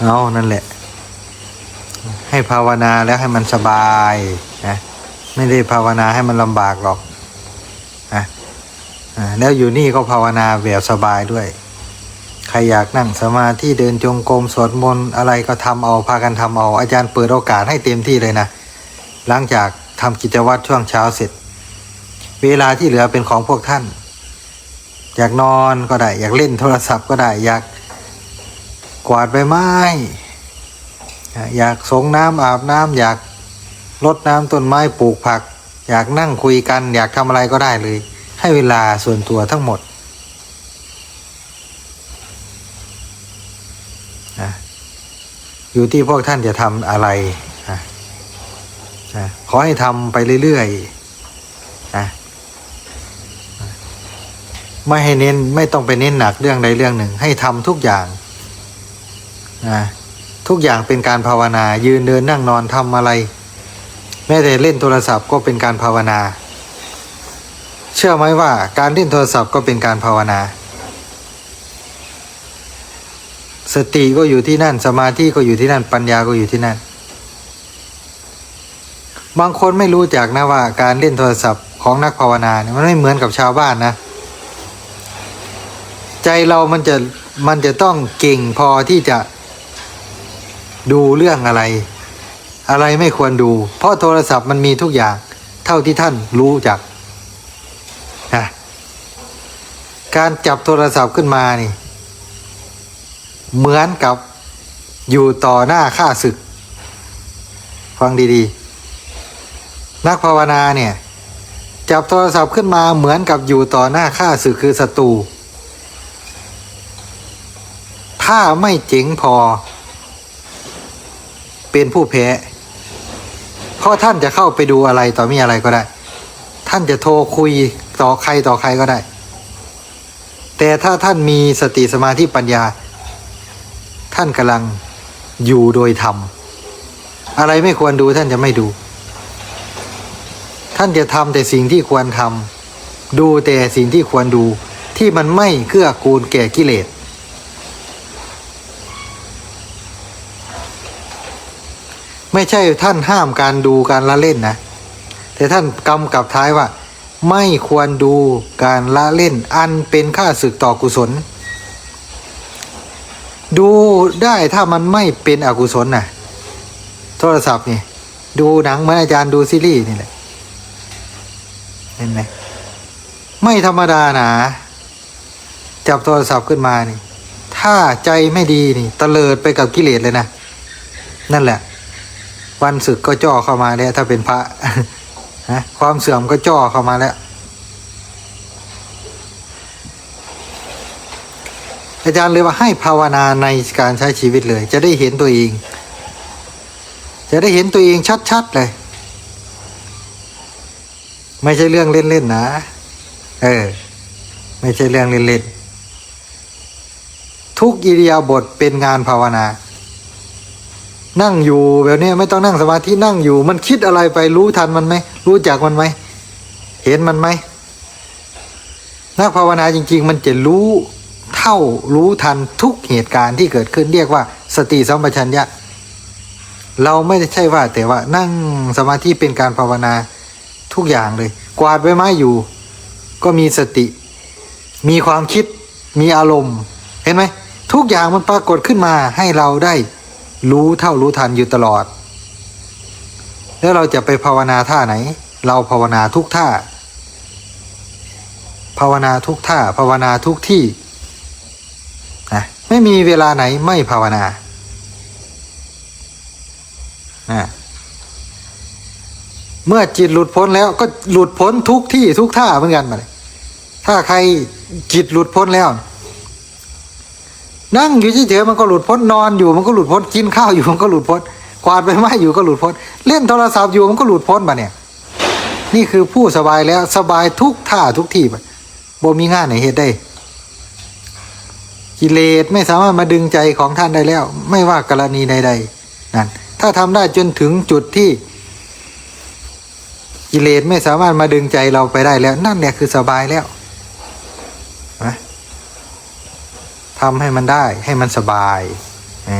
เอานั่นแหละ ให้ภาวนาแล้วให้มันสบายนะไม่ได้ภาวนาให้มันลำบากหรอกนะแล้วอยู่นี่ก็ภาวนาแบบสบายด้วย ใครอยากนั่งสมาธิเดินจงกรมสวดมนต์อะไรก็ทำเอาพากันทำเอา อาจารย์เปิดโอกาสให้เต็มที่เลยนะ หลังจากทำกิจวัตรช่วงเช้าเสร็จ เวลาที่เหลือเป็นของพวกท่าน อยากนอนก็ได้ อยากเล่นโทรศัพท์ก็ได้อยาก กวาดใบไม้ อยากสงน้ำอาบน้ำอยากรดน้ำต้นไม้ปลูกผัก อยากนั่งคุยกัน อยากทำอะไรก็ได้เลย ให้เวลาส่วนตัวทั้งหมดนะอยู่ที่พวกท่านจะทำอะไรนะนะขอให้ทำไปเรื่อยๆนะไม่ให้เน้นไม่ต้องไปเน้นหนักเรื่องใดเรื่องหนึ่ง ให้ทำทุกอย่าง นะทุกอย่างเป็นการภาวนา ยืนเดินนั่งนอนทำอะไร แม้แต่เล่นโทรศัพท์ก็เป็นการภาวนา เชื่อไหมว่าการเล่นโทรศัพท์ก็เป็นการภาวนา สติก็อยู่ที่นั่นสมาธิก็อยู่ที่นั่นปัญญาก็อยู่ที่นั่น บางคนไม่รู้จักนะว่า การเล่นโทรศัพท์ของนักภาวนาเนี่ยมันไม่เหมือนกับชาวบ้านนะ ใจเรามันจะมันจะต้องเก่งพอที่จะ ดูเรื่องอะไร อะไรไม่ควรดู เพราะโทรศัพท์มันมีทุกอย่าง เท่าที่ท่านรู้จักนะการจับโทรศัพท์ขึ้นมานี่ เหมือนกับอยู่ต่อหน้าข้าศึก ฟังดีๆ นักภาวนาเนี่ย จับโทรศัพท์ขึ้นมาเหมือนกับอยู่ต่อหน้าข้าศึกคือศัตรูถ้าไม่เจ๋งพอ เป็นผู้แพ้ เพราะท่านจะเข้าไปดูอะไรต่อมีอะไรก็ได้ ท่านจะโทรคุยต่อใครต่อใครก็ได้ แต่ถ้าท่านมีสติสมาธิปัญญา ท่านกำลังอยู่โดยธรรม อะไรไม่ควรดูท่านจะไม่ดู ท่านจะทำแต่สิ่งที่ควรทำดูแต่สิ่งที่ควรดูที่มันไม่เกื้อกูลแก่กิเลส ไม่ใช่ท่านห้ามการดูการละเล่นนะ แต่ท่านกำกับท้ายว่า ไม่ควรดูการละเล่นอันเป็นค่าศึกต่อกุศล ดูได้ถ้ามันไม่เป็นอกุศลนะโทรศัพท์นี่ ดูหนังเหมือนอาจารย์ดูซีรีส์นี่แหละเห็นไหมไม่ธรรมดานะจับโทรศัพท์ขึ้นมานี่ ถ้าใจไม่ดีนี่ตะเลิดไปกับกิเลสเลยนะ นั่นแหละ วันศึกก็จ่อเข้ามาแล้ว ถ้าเป็นพระนะความเสื่อมก็จ่อเข้ามาแล้วอาจารย์เลยว่าให้ภาวนาในการใช้ชีวิตเลย จะได้เห็นตัวเอง จะได้เห็นตัวเองชัดๆเลย ไม่ใช่เรื่องเล่นๆนะ เออ ไม่ใช่เรื่องเล่นๆทุกอิริยาบถเป็นงานภาวนา นั่งอยู่แบบนี้ไม่ต้องนั่งสมาธินั่งอยู่ มันคิดอะไรไปรู้ทันมันไหมรู้จักมันไหมเห็นมันไหมนักภาวนาจริง ๆ มันจะรู้เท่ารู้ทันทุกเหตุการณ์ที่เกิดขึ้นเรียกว่า สติสัมปชัญญะ เราไม่ได้ใช่ว่าแต่ว่านั่งสมาธิเป็นการภาวนาทุกอย่างเลย กวาดใบไม้อยู่ ก็มีสติ มีความคิด มีอารมณ์ เห็นไหมทุกอย่างมันปรากฏขึ้นมาให้เราได้ รู้เท่ารู้ทันอยู่ตลอด แล้วเราจะไปภาวนาท่าไหน เราภาวนาทุกท่า ภาวนาทุกท่า ภาวนาทุกที่นะไม่มีเวลาไหนไม่ภาวนานะเมื่อจิตหลุดพ้นแล้วก็หลุดพ้นทุกที่ทุกท่าเหมือนกันมาเลยถ้าใครจิตหลุดพ้นแล้ว นั่งอยู่เฉยๆมันก็หลุดพ้นนอนอยู่มันก็หลุดพ้นกินข้าวอยู่มันก็หลุดพ้นกวาดใบไม้อยู่ก็หลุดพ้น เล่นโทรศัพท์อยู่มันก็หลุดพ้นมาเนี่ย นี่คือผู้สบายแล้วสบายทุกท่าทุกที่ไปบ่มีงานไหนเหตุได้ กิเลสไม่สามารถมาดึงใจของท่านได้แล้ว ไม่ว่ากรณีใดๆนั่นถ้าทำได้จนถึงจุดที่ กิเลสไม่สามารถมาดึงใจเราไปได้แล้ว นั่นแหละคือสบายแล้วนะ ทำให้มันได้ให้มันสบายอ่